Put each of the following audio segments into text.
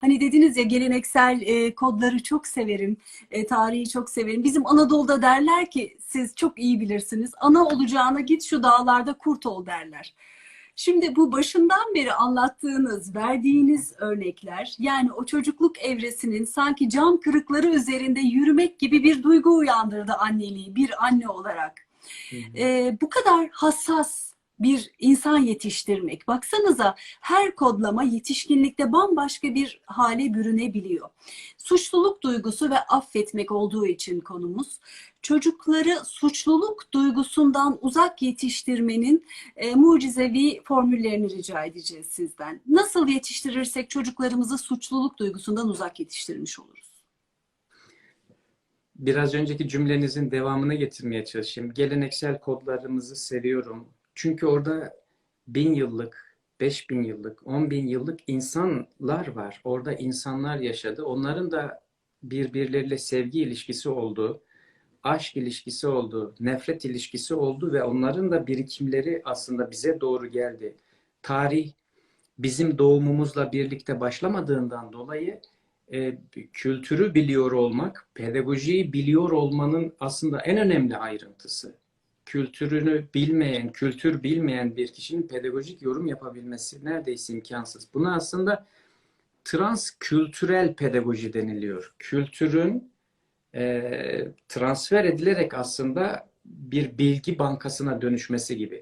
Hani dediniz ya geleneksel e, kodları çok severim, e, tarihi çok severim. Bizim Anadolu'da derler ki siz çok iyi bilirsiniz. Ana olacağına git şu dağlarda kurt ol derler. Şimdi bu başından beri anlattığınız, verdiğiniz örnekler yani o çocukluk evresinin sanki cam kırıkları üzerinde yürümek gibi bir duygu uyandırdı anneliği bir anne olarak. Ee, bu kadar hassas bir insan yetiştirmek. Baksanıza her kodlama yetişkinlikte bambaşka bir hale bürünebiliyor. Suçluluk duygusu ve affetmek olduğu için konumuz. Çocukları suçluluk duygusundan uzak yetiştirmenin e, mucizevi formüllerini rica edeceğiz sizden. Nasıl yetiştirirsek çocuklarımızı suçluluk duygusundan uzak yetiştirmiş oluruz? Biraz önceki cümlenizin devamını getirmeye çalışayım. Geleneksel kodlarımızı seviyorum. Çünkü orada bin yıllık, beş bin yıllık, on bin yıllık insanlar var. Orada insanlar yaşadı. Onların da birbirleriyle sevgi ilişkisi oldu, aşk ilişkisi oldu, nefret ilişkisi oldu ve onların da birikimleri aslında bize doğru geldi. Tarih bizim doğumumuzla birlikte başlamadığından dolayı e, kültürü biliyor olmak, pedagojiyi biliyor olmanın aslında en önemli ayrıntısı. Kültürünü bilmeyen, kültür bilmeyen bir kişinin pedagojik yorum yapabilmesi neredeyse imkansız. Buna aslında transkültürel pedagoji deniliyor. Kültürün e, transfer edilerek aslında bir bilgi bankasına dönüşmesi gibi.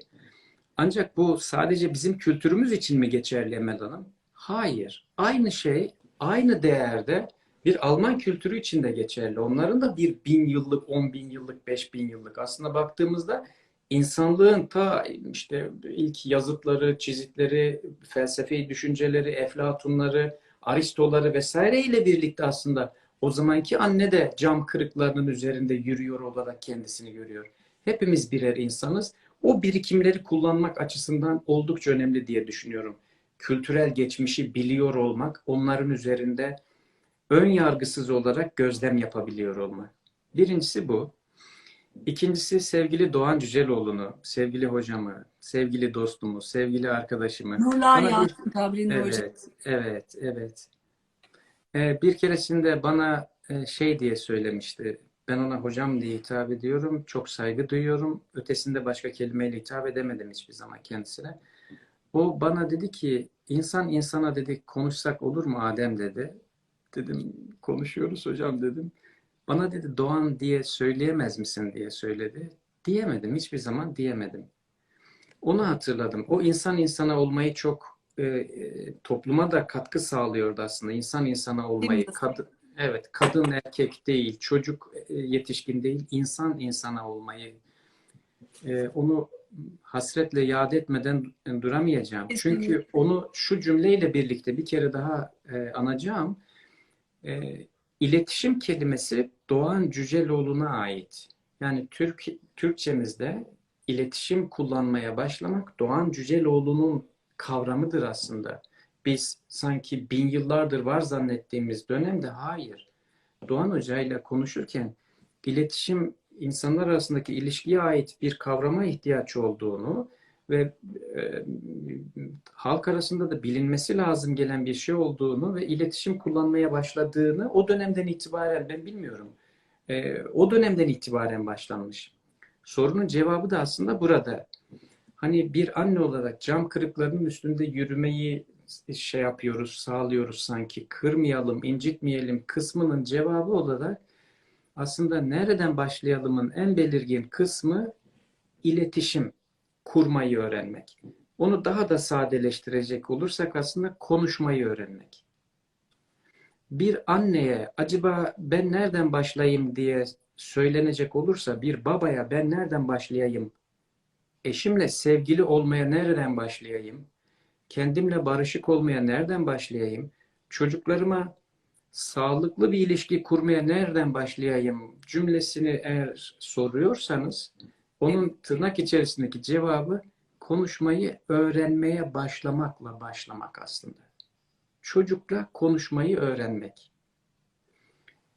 Ancak bu sadece bizim kültürümüz için mi geçerli Emel Hanım? Hayır. Aynı şey aynı değerde bir Alman kültürü için de geçerli. Onların da bir bin yıllık, on bin yıllık, beş bin yıllık. Aslında baktığımızda insanlığın ta işte ilk yazıtları, çizitleri, felsefi düşünceleri, eflatunları, aristoları vesaire ile birlikte aslında o zamanki anne de cam kırıklarının üzerinde yürüyor olarak kendisini görüyor. Hepimiz birer insanız. O birikimleri kullanmak açısından oldukça önemli diye düşünüyorum kültürel geçmişi biliyor olmak, onların üzerinde ön yargısız olarak gözlem yapabiliyor olmak. Birincisi bu. İkincisi sevgili Doğan Cüceloğlu'nu, sevgili hocamı, sevgili dostumu, sevgili arkadaşımı. Nurlar Bana yağsın kabrinde evet, hocam. evet, evet. Ee, bir keresinde bana e, şey diye söylemişti. Ben ona hocam diye hitap ediyorum. Çok saygı duyuyorum. Ötesinde başka kelimeyle hitap edemedim hiçbir zaman kendisine. O bana dedi ki insan insana dedi konuşsak olur mu Adem dedi. Dedim konuşuyoruz hocam dedim. Bana dedi Doğan diye söyleyemez misin diye söyledi. Diyemedim hiçbir zaman diyemedim. Onu hatırladım. O insan insana olmayı çok e, e, topluma da katkı sağlıyordu aslında. İnsan insana olmayı. Kadın, evet kadın erkek değil, çocuk e, yetişkin değil, insan insana olmayı. E, onu hasretle yad etmeden duramayacağım. Çünkü onu şu cümleyle birlikte bir kere daha e, anacağım. E, iletişim kelimesi Doğan Cüceloğlu'na ait. Yani Türk Türkçemizde iletişim kullanmaya başlamak Doğan Cüceloğlu'nun kavramıdır aslında. Biz sanki bin yıllardır var zannettiğimiz dönemde hayır. Doğan Hoca ile konuşurken iletişim insanlar arasındaki ilişkiye ait bir kavrama ihtiyaç olduğunu ve e, halk arasında da bilinmesi lazım gelen bir şey olduğunu ve iletişim kullanmaya başladığını o dönemden itibaren ben bilmiyorum. E, o dönemden itibaren başlanmış. Sorunun cevabı da aslında burada. Hani bir anne olarak cam kırıklarının üstünde yürümeyi şey yapıyoruz, sağlıyoruz sanki. Kırmayalım, incitmeyelim kısmının cevabı olarak aslında nereden başlayalımın en belirgin kısmı iletişim kurmayı öğrenmek. Onu daha da sadeleştirecek olursak aslında konuşmayı öğrenmek. Bir anneye acaba ben nereden başlayayım diye söylenecek olursa bir babaya ben nereden başlayayım? Eşimle sevgili olmaya nereden başlayayım? Kendimle barışık olmaya nereden başlayayım? Çocuklarıma sağlıklı bir ilişki kurmaya nereden başlayayım cümlesini eğer soruyorsanız onun tırnak içerisindeki cevabı konuşmayı öğrenmeye başlamakla başlamak aslında. Çocukla konuşmayı öğrenmek.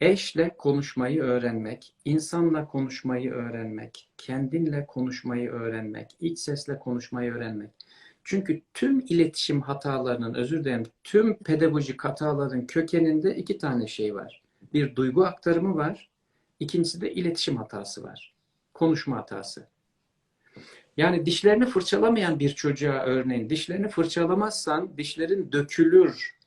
Eşle konuşmayı öğrenmek, insanla konuşmayı öğrenmek, kendinle konuşmayı öğrenmek, iç sesle konuşmayı öğrenmek. Çünkü tüm iletişim hatalarının, özür dilerim, tüm pedagojik hataların kökeninde iki tane şey var. Bir duygu aktarımı var, ikincisi de iletişim hatası var. Konuşma hatası. Yani dişlerini fırçalamayan bir çocuğa örneğin dişlerini fırçalamazsan dişlerin dökülür,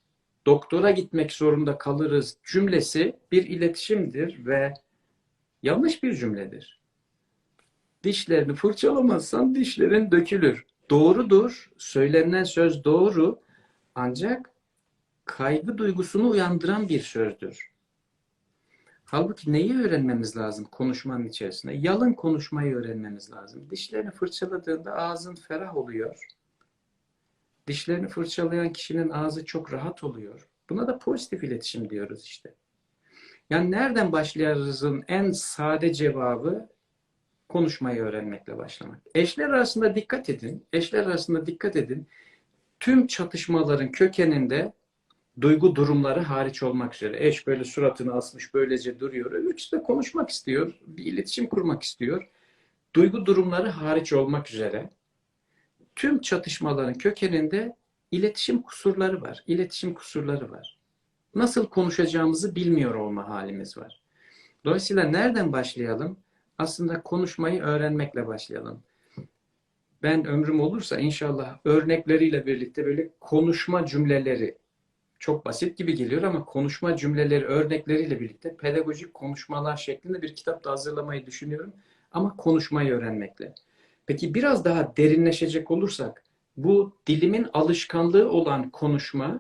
doktora gitmek zorunda kalırız cümlesi bir iletişimdir ve yanlış bir cümledir. Dişlerini fırçalamazsan dişlerin dökülür. Doğrudur, söylenen söz doğru ancak kaygı duygusunu uyandıran bir sözdür. Halbuki neyi öğrenmemiz lazım konuşmanın içerisinde? Yalın konuşmayı öğrenmemiz lazım. Dişlerini fırçaladığında ağzın ferah oluyor. Dişlerini fırçalayan kişinin ağzı çok rahat oluyor. Buna da pozitif iletişim diyoruz işte. Yani nereden başlarızın en sade cevabı konuşmayı öğrenmekle başlamak. Eşler arasında dikkat edin. Eşler arasında dikkat edin. Tüm çatışmaların kökeninde duygu durumları hariç olmak üzere. Eş böyle suratını asmış böylece duruyor. Öbürküsü de konuşmak istiyor. Bir iletişim kurmak istiyor. Duygu durumları hariç olmak üzere tüm çatışmaların kökeninde iletişim kusurları var. İletişim kusurları var. Nasıl konuşacağımızı bilmiyor olma halimiz var. Dolayısıyla nereden başlayalım? Aslında konuşmayı öğrenmekle başlayalım. Ben ömrüm olursa inşallah örnekleriyle birlikte böyle konuşma cümleleri çok basit gibi geliyor ama konuşma cümleleri örnekleriyle birlikte pedagojik konuşmalar şeklinde bir kitap da hazırlamayı düşünüyorum. Ama konuşmayı öğrenmekle. Peki biraz daha derinleşecek olursak bu dilimin alışkanlığı olan konuşma,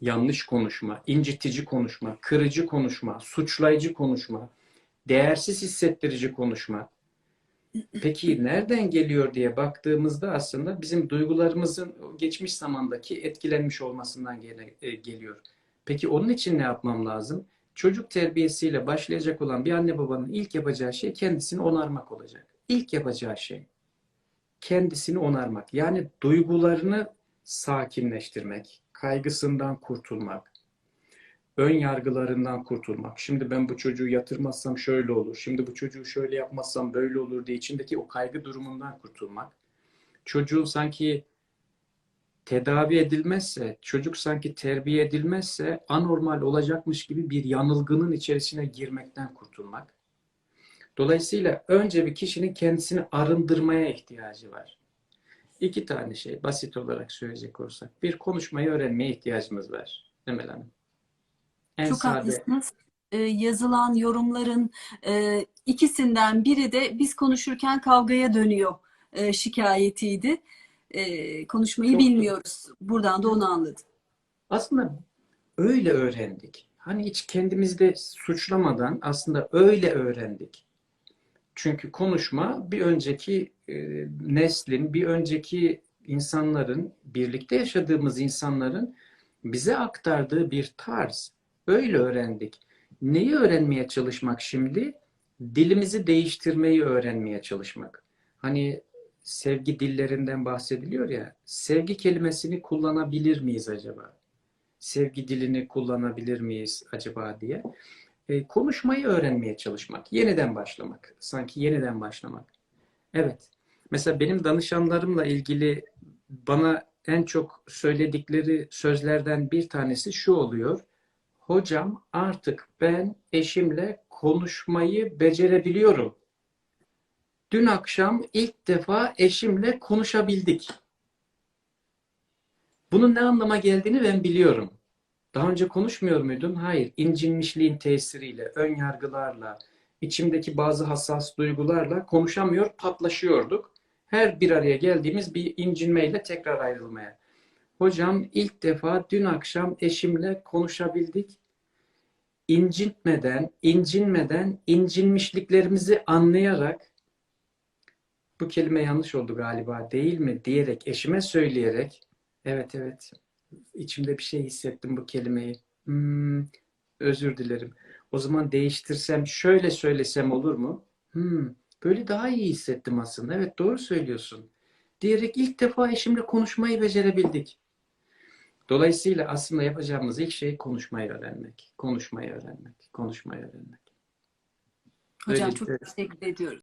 yanlış konuşma, incitici konuşma, kırıcı konuşma, suçlayıcı konuşma, değersiz hissettirici konuşma. Peki nereden geliyor diye baktığımızda aslında bizim duygularımızın geçmiş zamandaki etkilenmiş olmasından e, geliyor. Peki onun için ne yapmam lazım? Çocuk terbiyesiyle başlayacak olan bir anne babanın ilk yapacağı şey kendisini onarmak olacak. İlk yapacağı şey kendisini onarmak. Yani duygularını sakinleştirmek, kaygısından kurtulmak, ön yargılarından kurtulmak. Şimdi ben bu çocuğu yatırmazsam şöyle olur. Şimdi bu çocuğu şöyle yapmazsam böyle olur diye içindeki o kaygı durumundan kurtulmak. Çocuğun sanki tedavi edilmezse, çocuk sanki terbiye edilmezse anormal olacakmış gibi bir yanılgının içerisine girmekten kurtulmak. Dolayısıyla önce bir kişinin kendisini arındırmaya ihtiyacı var. İki tane şey basit olarak söyleyecek olursak. Bir konuşmayı öğrenmeye ihtiyacımız var. Emel Hanım. En Çok sade. haklısınız. Ee, yazılan yorumların e, ikisinden biri de biz konuşurken kavgaya dönüyor e, şikayetiydi. E, konuşmayı Çok bilmiyoruz. Buradan da onu anladım. Aslında öyle öğrendik. Hani hiç kendimizde suçlamadan aslında öyle öğrendik. Çünkü konuşma bir önceki e, neslin, bir önceki insanların, birlikte yaşadığımız insanların bize aktardığı bir tarz. Öyle öğrendik. Neyi öğrenmeye çalışmak şimdi? Dilimizi değiştirmeyi öğrenmeye çalışmak. Hani sevgi dillerinden bahsediliyor ya. Sevgi kelimesini kullanabilir miyiz acaba? Sevgi dilini kullanabilir miyiz acaba diye. E, konuşmayı öğrenmeye çalışmak. Yeniden başlamak. Sanki yeniden başlamak. Evet. Mesela benim danışanlarımla ilgili bana en çok söyledikleri sözlerden bir tanesi şu oluyor. Hocam artık ben eşimle konuşmayı becerebiliyorum. Dün akşam ilk defa eşimle konuşabildik. Bunun ne anlama geldiğini ben biliyorum. Daha önce konuşmuyor muydun? Hayır. İncinmişliğin tesiriyle, ön yargılarla, içimdeki bazı hassas duygularla konuşamıyor, patlaşıyorduk. Her bir araya geldiğimiz bir incinmeyle tekrar ayrılmaya. Hocam ilk defa dün akşam eşimle konuşabildik. İncitmeden, incinmeden, incinmişliklerimizi anlayarak bu kelime yanlış oldu galiba değil mi diyerek eşime söyleyerek evet evet içimde bir şey hissettim bu kelimeyi. Hmm, özür dilerim. O zaman değiştirsem şöyle söylesem olur mu? Hmm, böyle daha iyi hissettim aslında. Evet doğru söylüyorsun. Diyerek ilk defa eşimle konuşmayı becerebildik. Dolayısıyla aslında yapacağımız ilk şey konuşmayı öğrenmek. Konuşmayı öğrenmek. Konuşmayı öğrenmek. Hocam Öyle çok teşekkür ediyorum.